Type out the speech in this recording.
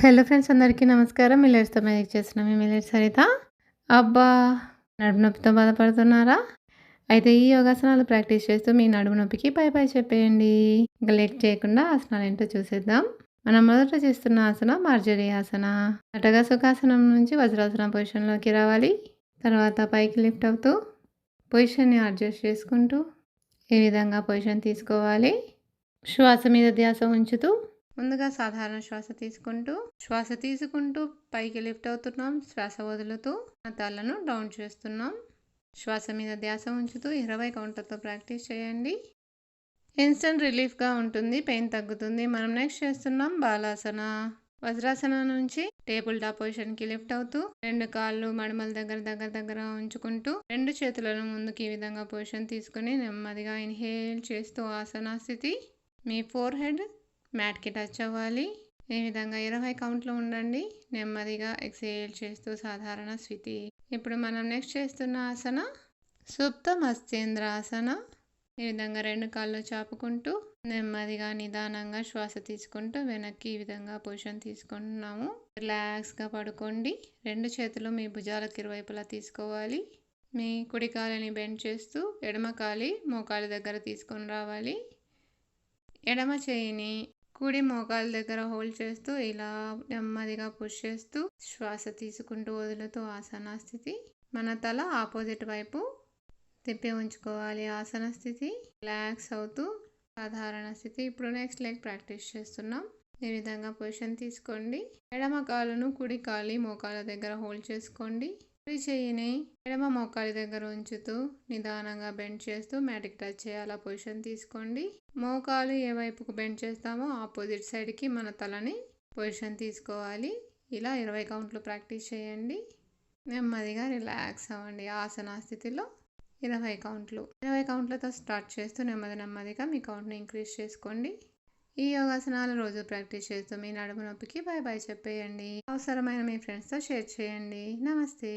Hello friends అందరికీ నమస్కారం. మిల్లెట్స్తో magic చేసిన మీ మిల్లెట్స్ సరిత. అబ్బా నడుము నొప్పితో బాధపడుతున్నారా? అయితే ఈ యోగాసనాలు ప్రాక్టీస్ చేస్తూ మీ నడుము నొప్పికి పై పై చెప్పేయండి. ఇంకా లేట్ చేయకుండా ఆసనాలు ఏంటో చూసేద్దాం. మనం మొదట చేస్తున్న ఆసన మార్జరీ ఆసన. అటగా సుఖాసనం నుంచి వజ్రాసన పొజిషన్లోకి రావాలి. తర్వాత పైకి లిఫ్ట్ అవుతూ పొజిషన్ని అడ్జస్ట్ చేసుకుంటూ ఈ విధంగా పొజిషన్ తీసుకోవాలి. శ్వాస మీద ధ్యాస ఉంచుతూ ముందుగా సాధారణ శ్వాస తీసుకుంటూ శ్వాస తీసుకుంటూ పైకి లిఫ్ట్ అవుతున్నాం. శ్వాస వదులుతూ తలను డౌన్ చేస్తున్నాం. శ్వాస మీద ధ్యాస ఉంచుతూ ఇరవై కౌంటర్తో ప్రాక్టీస్ చేయండి. ఇన్స్టెంట్ రిలీఫ్గా ఉంటుంది. పెయిన్ తగ్గుతుంది. మనం నెక్స్ట్ చేస్తున్నాం బాలాసన. వజ్రాసన నుంచి టేబుల్ టాప్ పొజిషన్కి లిఫ్ట్ అవుతూ రెండు కాళ్ళు మడమల దగ్గర దగ్గర దగ్గర ఉంచుకుంటూ రెండు చేతులను ముందుకు ఈ విధంగా పొజిషన్ తీసుకుని నెమ్మదిగా ఇన్హేల్ చేస్తూ ఆసనా స్థితి మీ ఫోర్ హెడ్ మ్యాట్కి టచ్ అవ్వాలి. ఈ విధంగా ఇరవై కౌంట్లు ఉండండి. నెమ్మదిగా ఎక్సేల్ చేస్తూ సాధారణ స్థితి. ఇప్పుడు మనం నెక్స్ట్ చేస్తున్న ఆసన సుప్త మత్స్యేంద్ర ఆసన ఈ విధంగా రెండు కాళ్ళు చాపుకుంటూ నెమ్మదిగా నిదానంగా శ్వాస తీసుకుంటూ వెనక్కి ఈ విధంగా పొజిషన్ తీసుకుంటున్నాము రిలాక్స్గా పడుకోండి. రెండు చేతులు మీ భుజాలకు ఇరువైపులా తీసుకోవాలి. మీ కుడి కాలిని బెండ్ చేస్తూ ఎడమ కాలి మోకాలి దగ్గర తీసుకొని రావాలి. ఎడమ చేయిని కుడి మోకాల దగ్గర హోల్డ్ చేస్తూ ఇలా నెమ్మదిగా పుష్ చేస్తూ శ్వాస తీసుకుంటూ వదులుతూ ఆసన స్థితి. మన తల ఆపోజిట్ వైపు తిప్పి ఉంచుకోవాలి ఆసన స్థితి. రిలాక్స్ అవుతూ సాధారణ స్థితి. ఇప్పుడు నెక్స్ట్ లెగ్ ప్రాక్టీస్ చేస్తున్నాం. ఈ విధంగా పొజిషన్ తీసుకోండి. ఎడమ కాలును కుడి కాలి మోకాల దగ్గర హోల్డ్ చేసుకోండి. కుడి చెయ్యిని ఎడమ మోకాలి దగ్గర ఉంచుతూ నిదానంగా బెండ్ చేస్తూ మ్యాటిక్ టచ్ చేయాలా పొజిషన్ తీసుకోండి. మోకాలు ఏ వైపుకు బెండ్ చేస్తామో ఆపోజిట్ సైడ్కి మన తలని పొజిషన్ తీసుకోవాలి. ఇలా ఇరవై కౌంట్లు ప్రాక్టీస్ చేయండి. నెమ్మదిగా రిలాక్స్ అవ్వండి. ఆసన స్థితిలో ఇరవై కౌంట్లు. ఇరవై కౌంట్లతో స్టార్ట్ చేస్తూ నెమ్మది నెమ్మదిగా మీ కౌంట్ని ఇంక్రీజ్ చేసుకోండి. ఈ యోగాసనాలు రోజు ప్రాక్టీస్ చేస్తూ మీ నడుము నొప్పికి బాయ్ బాయ్ చెప్పేయండి. అవసరమైన మీ ఫ్రెండ్స్తో షేర్ చేయండి. నమస్తే.